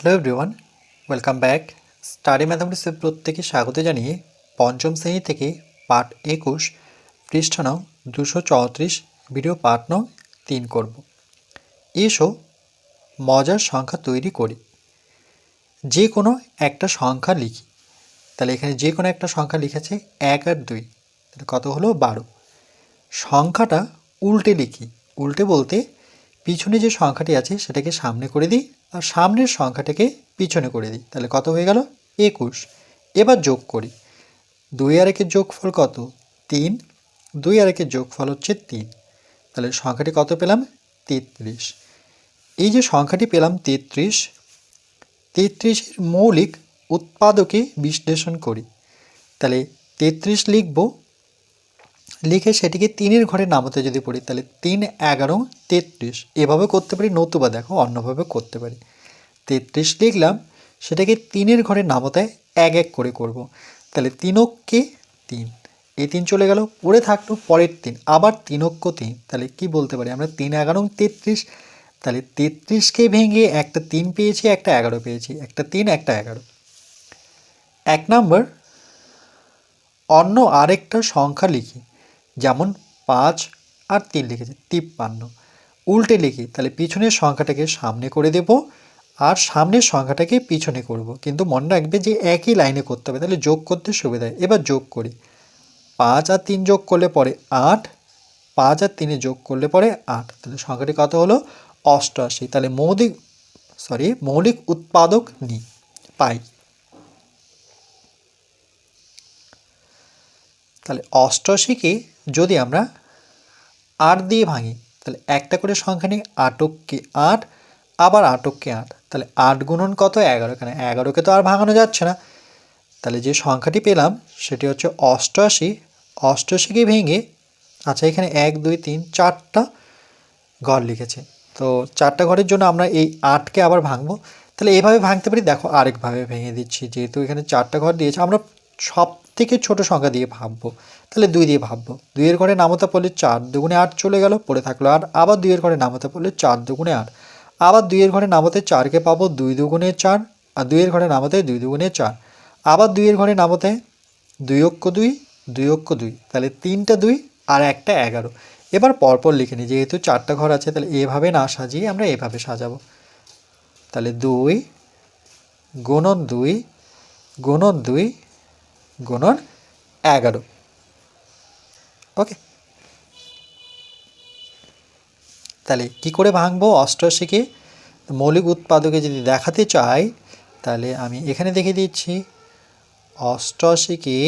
Hello everyone welcome back study ম্যাথামেটিক্সের প্রত্যেকে স্বাগত জানিয়ে পঞ্চম শ্রেণি থেকে পাঠ একুশ, পৃষ্ঠ নং দুশো চৌত্রিশ ভিডিও পাঠ নং তিন করব। এসো মজার সংখ্যা তৈরি করি। যে কোনো একটা সংখ্যা লিখি। তাহলে এখানে যে কোনো একটা সংখ্যা লিখেছে এক আর দুই। তাহলে কত হলো? বারো। সংখ্যাটা উল্টে লিখি। উল্টে বলতে পিছনে যে সংখ্যাটি আছে সেটাকে সামনে করে দিই আর সামনের সংখ্যাটাকে পিছনে করে দিই। তাহলে কত হয়ে গেল? একুশ। এবার যোগ করি। দুই আর একের যোগফল কত? তিন। দুই আর একের যোগফল হচ্ছে তিন। তাহলে সংখ্যাটি কত পেলাম? তেত্রিশ। এই যে সংখ্যাটি পেলাম তেত্রিশ, তেত্রিশের মৌলিক উৎপাদকে বিশ্লেষণ করি। তাহলে তেত্রিশ লিখব লিখে সেটিকে তিনের ঘরে নামাতে যদি পড়ি, তাহলে তিন, এগারো, তেত্রিশ। এভাবে করতে পারি, নতুবা দেখো অন্যভাবে করতে পারি। তেত্রিশ লিখলাম, সেটাকে তিনের ঘরে নামাতে এক এক করে করব। তাহলে তিনককে তিন। এই তিন চলে গেল, পড়ে থাকল পরের তিন। আবার তিনক্য তিন। তাহলে কি বলতে পারি আমরা? তিন, এগারো, তেত্রিশ। তাহলে তেত্রিশকে ভেঙে একটা তিন পেয়েছি, একটা এগারো পেয়েছি। একটা তিন, একটা এগারো। এক নম্বর, অন্য আরেকটা সংখ্যা লিখি। যেমন পাঁচ আর তিন লিখেছি, তিপ্পান্ন। উল্টে লিখি, তাহলে পিছনের সংখ্যাটাকে সামনে করে দেব আর সামনের সংখ্যাটাকে পিছনে করব। কিন্তু মনে রাখবে যে একই লাইনে করতে হবে, তাহলে যোগ করতে সুবিধা হয়। এবার যোগ করি। পাঁচ আর তিন যোগ করলে পরে আট, পাঁচ আর তিনে যোগ করলে পরে আট। তাহলে সংখ্যাটি কত হলো? অষ্টআশি। তাহলে মৌলিক সরি মৌলিক উৎপাদক নিই, পাই। তাহলে অষ্টআশিকে যদি আমরা আট দিয়ে ভাঙি, তাহলে একটা করে সংখ্যা নিই আটককে আট, আবার আটককে আট। তাহলে আট গুণন কত? এগারো। কেন এগারোকে তো আর ভাঙানো যাচ্ছে না। তাহলে যে সংখ্যাটি পেলাম, সেটি হচ্ছে অষ্টআশি। অষ্টআশিকে ভেঙে আচ্ছা এখানে এক, দুই, তিন, চারটা ঘর লিখেছে। তো চারটা ঘরের জন্য আমরা এই আটকে আবার ভাঙবো। তাহলে এইভাবে ভাঙতে পারি। দেখো, আরেকভাবে ভেঙে দিচ্ছি। যেহেতু এখানে চারটা ঘর দিয়েছে, আমরা সব থেকে ছোটো সংখ্যা দিয়ে ভাববো। তাহলে দুই দিয়ে ভাববো। দুইয়ের ঘরে নামতা পড়লে চার দুগুণে আট চলে গেল, পড়ে থাকল আট, আবার দুইয়ের ঘরে নামতা পড়লে চার দুগুণে আট। আবার দুইয়ের ঘরে নামাতে চারকে পাবো দুই দুগুণে চার, আর দুইয়ের ঘরে নামাতে দুই দুগুণে চার। আবার দুইয়ের ঘরে নামাতে দুই অক্ষ দুই দুই অক্ষ দুই। তাহলে তিনটা দুই আর একটা এগারো। এবার পরপর লিখে নিই, যেহেতু চারটা ঘর আছে, তাহলে এভাবে না সাজিয়ে আমরা এভাবে সাজাবো। তাহলে দুই, গুণন দুই গুণন দুই গুণন এগারো। ওকে তাহলে কি করে ভাঙবো? অষ্টআশিকে মৌলিক উৎপাদকে যদি দেখাতে চাই, তাহলে আমি এখানে দেখে দিচ্ছি, অষ্টআশিকে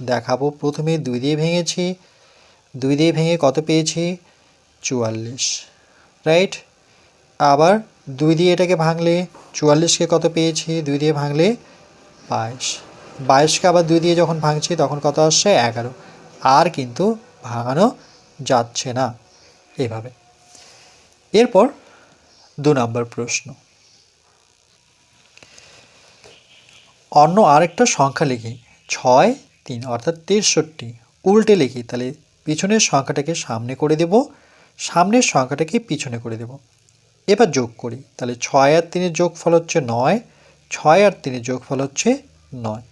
দেখাবো প্রথমে দুই দিয়ে ভেঙেছি। দুই দিয়ে ভেঙে কত পেয়েছি? চুয়াল্লিশ। রাইট আবার দুই দিয়ে এটাকে ভাঙলে চুয়াল্লিশকে কত পেয়েছি? দুই দিয়ে ভাঙলে বাইশ। বাইশকে আবার দুই দিয়ে যখন ভাঙছি, তখন কত আসছে? এগারো। আর কিন্তু ভাঙানো যাচ্ছে না এভাবে। এরপর দু নম্বর প্রশ্ন। অন্য আরেকটা সংখ্যা লিখি। ছয়, তিন, অর্থাৎ তেষট্টি। উল্টে লিখি, তাহলে পিছনের সংখ্যাটাকে সামনে করে দেব। সামনের সংখ্যাটাকে পিছনে করে দেব। এবার যোগ করি। তাহলে ছয় আর তিনের যোগফল হচ্ছে নয়, ছয় আর তিনের যোগফল হচ্ছে নয়।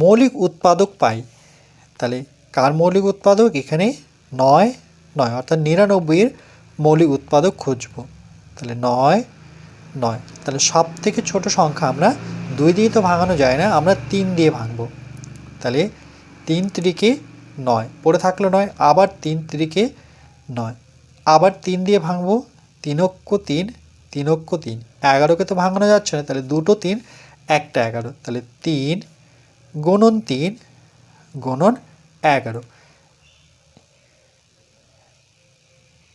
মৌলিক উৎপাদক পাই। তাহলে কার মৌলিক উৎপাদক? এখানে নয় নয়, অর্থাৎ নিরানব্বইয়ের মৌলিক উৎপাদক খুঁজব। তাহলে নয় নয়, তাহলে সব থেকে ছোট সংখ্যা আমরা দুই দিয়ে তো ভাঙানো যায় না, আমরা তিন দিয়ে ভাঙবো। তাহলে তিন ত্রিকে নয়, পড়ে থাকল নয়, আবার তিন ত্রিকে নয়, আবার তিন দিয়ে ভাঙবো তিনক্য তিন তিনক্য তিন। এগারোকে তো ভাঙানো যাচ্ছে না, তাহলে দুটো তিন, একটা এগারো। তাহলে তিন গুণন তিন, গুণন এগারো।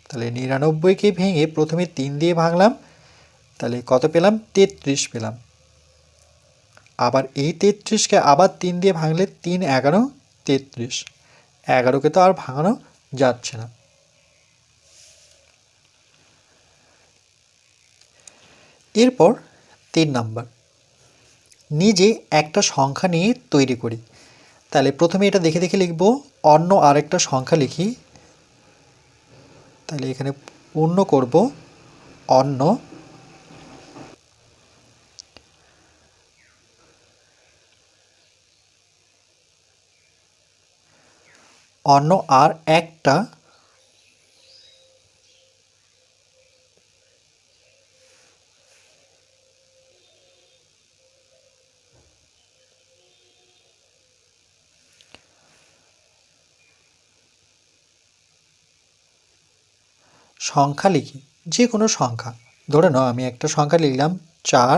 তাহলে নিরানব্বইকে ভেঙে প্রথমে তিন দিয়ে ভাঙলাম, তাহলে কত পেলাম? তেত্রিশ পেলাম। আবার এই তেত্রিশকে আবার তিন দিয়ে ভাঙলে তিন, এগারো, তেত্রিশ। এগারোকে তো আর ভাঙানো যাচ্ছে না। এরপর তিন নাম্বার। নিজে একটা সংখ্যা নিয়ে তৈরি করি। তাহলে প্রথমে এটা দেখে দেখে লিখব, অন্য আরেকটা সংখ্যা লিখি। তাহলে এখানে পূর্ণ করব, অন্য। অন্য আর একটা সংখ্যা লিখি যে কোনো সংখ্যা। ধরে নাও, আমি একটা সংখ্যা লিখলাম চার,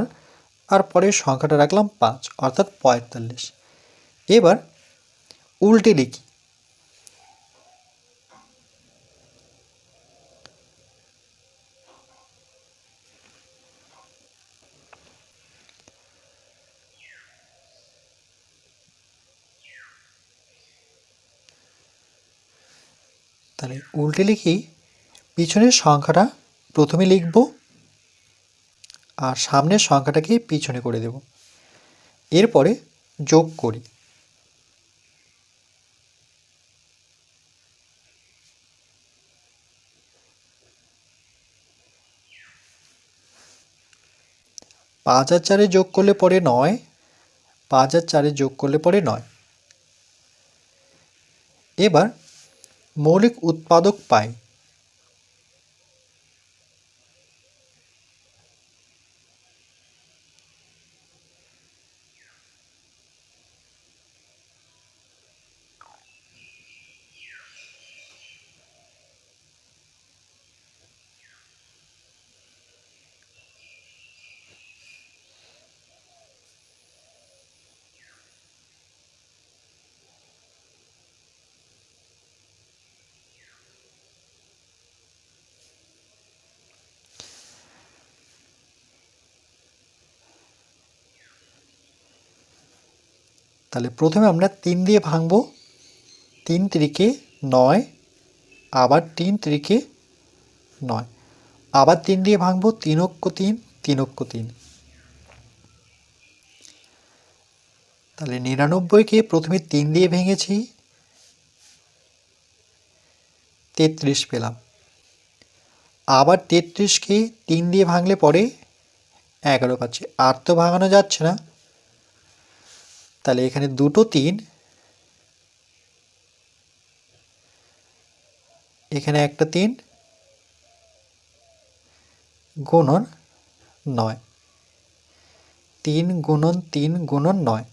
আর পরের সংখ্যাটা রাখলাম পাঁচ, অর্থাৎ পঁয়তাল্লিশ। এবার উল্টে লিখি। তাহলে উল্টে লিখি পিছনের সংখ্যাটা প্রথমে লিখব আর সামনের সংখ্যাটাকে পিছনে করে দেব। এরপরে যোগ করি। পাঁচ আর চারে যোগ করলে পরে নয়, পাঁচ আর চারে যোগ করলে পরে নয়। এবার মৌলিক উৎপাদক পাই। তাহলে প্রথমে আমরা তিন দিয়ে ভাঙবো। তিন তিরিকে নয়, আবার তিন তিরিকে নয়। আবার তিন দিয়ে ভাঙবো অক্ষ তিন তিন অক্ষ তিন। তাহলে নিরানব্বইকে প্রথমে তিন দিয়ে ভেঙেছি। তেত্রিশ পেলাম। আবার তেত্রিশকে তিন দিয়ে ভাঙলে পরে এগারো পাচ্ছি। আর তো ভাঙানো যাচ্ছে না। তাহলে এখানে দুটো তিন। এখানে একটা তিন। গুণন নয়। তিন গুণন তিন গুণন নয়।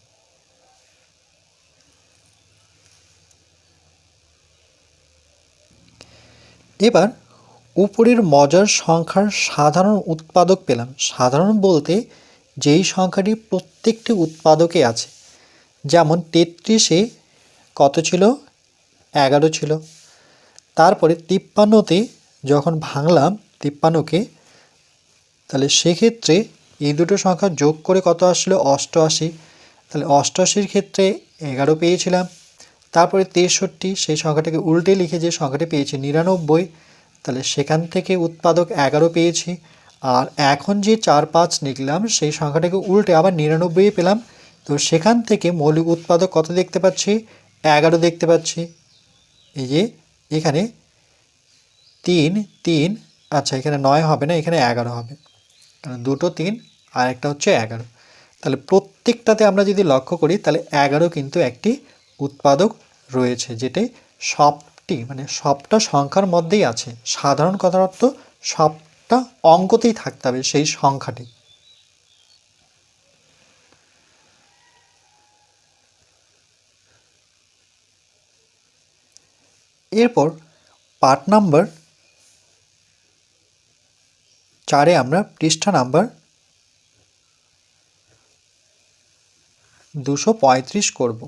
এবার উপরের মজার সংখ্যার সাধারণ উৎপাদক পেলাম। সাধারণ বলতে যেই সংখ্যাটি প্রত্যেকটি উৎপাদকে আছে যেমন তেত্রিশে কত ছিল? এগারো ছিল। তারপরে তিপ্পান্নতে যখন ভাঙলাম তিপ্পান্নকে, তাহলে সেক্ষেত্রে এই দুটো সংখ্যা যোগ করে কত আসলো? অষ্টআশি। তাহলে অষ্টআশির ক্ষেত্রে এগারো পেয়েছিলাম। তারপরে তেষট্টি, সেই সংখ্যাটাকে উল্টে লিখে যে সংখ্যাটি পেয়েছি নিরানব্বই, তাহলে সেখান থেকে উৎপাদক এগারো পেয়েছি। আর এখন যে চার পাঁচ লিখলাম, সেই সংখ্যাটাকে উল্টে আবার নিরানব্বই পেলাম। তো সেখান থেকে মৌলিক উৎপাদক কত দেখতে পাচ্ছি? এগারো দেখতে পাচ্ছি। এই যে এখানে তিন তিন আচ্ছা এখানে নয় হবে না, এখানে এগারো হবে। কারণ দুটো তিন, আর একটা হচ্ছে এগারো। তাহলে প্রত্যেকটাতে আমরা যদি লক্ষ্য করি, তাহলে এগারো কিন্তু একটি উৎপাদক রয়েছে, যেটি সবটি মানে সবটা সংখ্যার মধ্যেই আছে। সাধারণ কথার অর্থ সবটা অঙ্কতেই থাকতে হবে সেই সংখ্যাটি। এরপর পার্ট নাম্বার চারে আমরা পৃষ্ঠা নাম্বার দুশো পঁয়ত্রিশ করব।